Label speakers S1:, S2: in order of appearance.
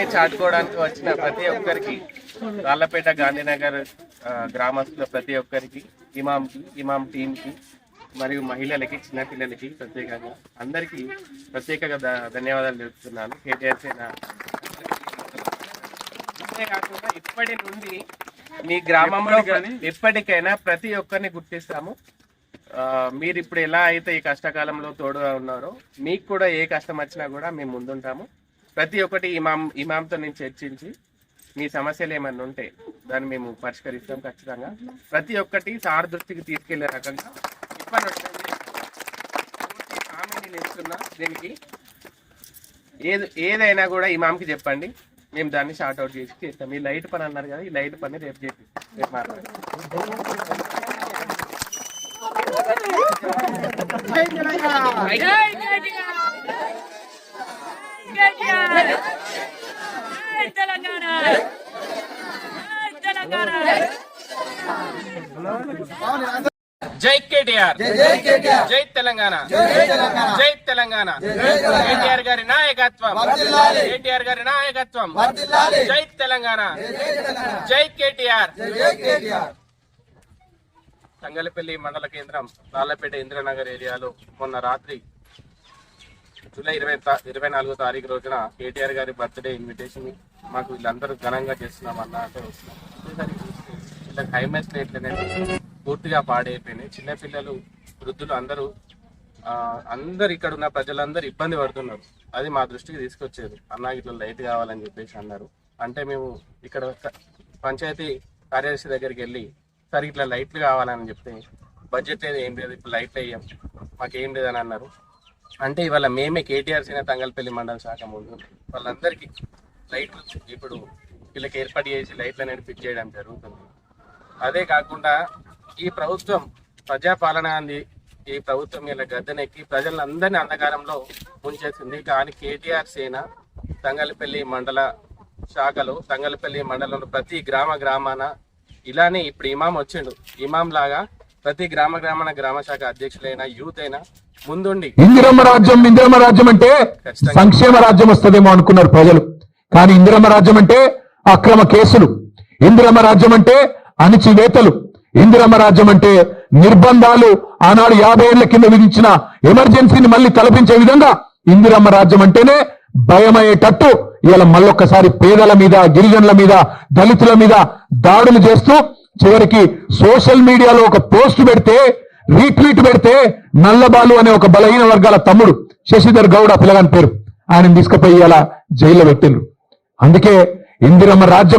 S1: సత్యాన్ని చాటుకోవడానికి వచ్చిన ప్రతి ఒక్కరికి రాళ్ళపేట గాంధీనగర్ గ్రామస్తుల ప్రతి ఒక్కరికి ఇమాంకి ఇమాం టీంకి మరియు మహిళలకి చిన్నపిల్లలకి ప్రత్యేకంగా అందరికీ ప్రత్యేకంగా ధన్యవాదాలు తెలుపుతున్నాను. కేటీఆర్ సేన అంతేకాకుండా ఇప్పటి నుండి మీ గ్రామంలో ఎప్పటికైనా ప్రతి ఒక్కరిని గుర్తిస్తాము. మీరు ఇప్పుడు ఎలా అయితే ఈ కష్టకాలంలో తోడుగా ఉన్నారో మీకు కూడా ఏ కష్టం వచ్చినా కూడా మేము ముందుంటాము. ప్రతి ఒక్కటి ఇమాం ఇమాంతో నేను చర్చించి మీ సమస్యలు ఏమైనా ఉంటే దాన్ని మేము పరిష్కరిస్తాం ఖచ్చితంగా. ప్రతి ఒక్కటి సార్ దృష్టికి తీసుకెళ్ళే రకంగా ఇప్పటి నేను ఇస్తున్నా దీనికి. ఏది ఏదైనా కూడా ఇమాంకి చెప్పండి. మేము దాన్ని షార్ట్ అవుట్ చేసి చేస్తాం. ఈ లైట్ పని అన్నారు కదా ఈ లైట్ పని రేపు చేసి రేపు
S2: జై కేటీఆర్ కేటీఆర్ జై తెలంగాణ జై తెలంగాణ.
S1: జై కేటీఆర్ జై తెలంగాణ. జై తెలంగాణ. కేటీఆర్ గారి నాయకత్వం. కేటీఆర్ గారి నాయకత్వం. జై తెలంగాణ. జై కేటీఆర్. తంగలపల్లి మండల కేంద్రం రాళ్ళపేట ఇంద్రనగర్ ఏరియాలో మొన్న రాత్రి జూలై ఇరవై తా- ఇరవై నాలుగో తారీఖు రోజున కేటీఆర్ గారి బర్త్డే ఇన్విటేషన్ మాకు వీళ్ళందరూ ఘనంగా చేస్తున్నాం అన్న అంటే వస్తున్నాం. వీళ్ళకి హైమెస్ రేట్లు పూర్తిగా పాడైపోయినాయి. చిన్నపిల్లలు వృద్ధులు అందరూ అందరు ఇక్కడ ఉన్న ప్రజలందరూ ఇబ్బంది పడుతున్నారు. అది మా దృష్టికి తీసుకొచ్చేది. అన్న ఇట్లా లైట్ కావాలని చెప్పేసి అన్నారు. అంటే మేము ఇక్కడ పంచాయతీ కార్యదర్శి దగ్గరికి వెళ్ళి సార్ ఇట్లా లైట్లు కావాలని చెప్తే బడ్జెట్ లేదు ఏం లేదు ఇప్పుడు లైట్లు వేయం మాకేం లేదని అన్నారు. అంటే ఇవాళ మేమే కేటీఆర్ సేన తంగల్పల్లి మండల శాఖ ముందు వాళ్ళందరికీ లైట్లు ఇప్పుడు వీళ్ళకి ఏర్పాటు చేసి లైట్లు అనేది ఫిట్ చేయడం జరుగుతుంది. అదే కాకుండా ఈ ప్రభుత్వం ప్రజాపాలన అంది ఈ ప్రభుత్వం ఇలా గద్దెనెక్కి ప్రజలందరినీ అంధకారంలో ఉంచేసింది కానీ కేటీఆర్ సేన తంగలపల్లి మండల శాఖలో తంగలపల్లి మండలంలో ప్రతి గ్రామ గ్రామాన ఇలానే ఇప్పుడు ఇమాం వచ్చిండు. ఇమాం లాగా ప్రతి గ్రామ గ్రామాన గ్రామ శాఖ అధ్యక్షులైన యూత్ అయినా ముందుండి.
S3: ఇందిరమ్మ రాజ్యం ఇందిరమ్మ రాజ్యం అంటే సంక్షేమ రాజ్యం వస్తుందేమో అనుకున్నారు ప్రజలు. కానీ ఇందిరమ్మ రాజ్యం అంటే అక్రమ కేసులు. ఇందిరమ్మ రాజ్యం అంటే అణిచివేతలు. ఇందిరమ్మ రాజ్యం అంటే నిర్బంధాలు ఆనాడు యాభై ఏళ్ళ కింద విధించిన ఎమర్జెన్సీని మళ్ళీ తలపించే విధంగా ఇందిరమ్మ రాజ్యం అంటేనే భయమయ్యేటట్టు ఇవాళ మళ్ళొక్కసారి పేదల మీద గిరిజనుల మీద దళితుల మీద దాడులు చేస్తూ చివరికి సోషల్ మీడియాలో ఒక పోస్ట్ పెడితే రీట్వీట్ పెడితే నల్లబాలు అనే ఒక బలహీన వర్గాల తమ్ముడు శశిధర్ గౌడ్ ఆ పిల్లగాని పేరు. ఆయన తీసుకుపోయి అలా జైల్లో పెట్టిండ్రు. అందుకే ఇందిరమ్మ రాజ్యం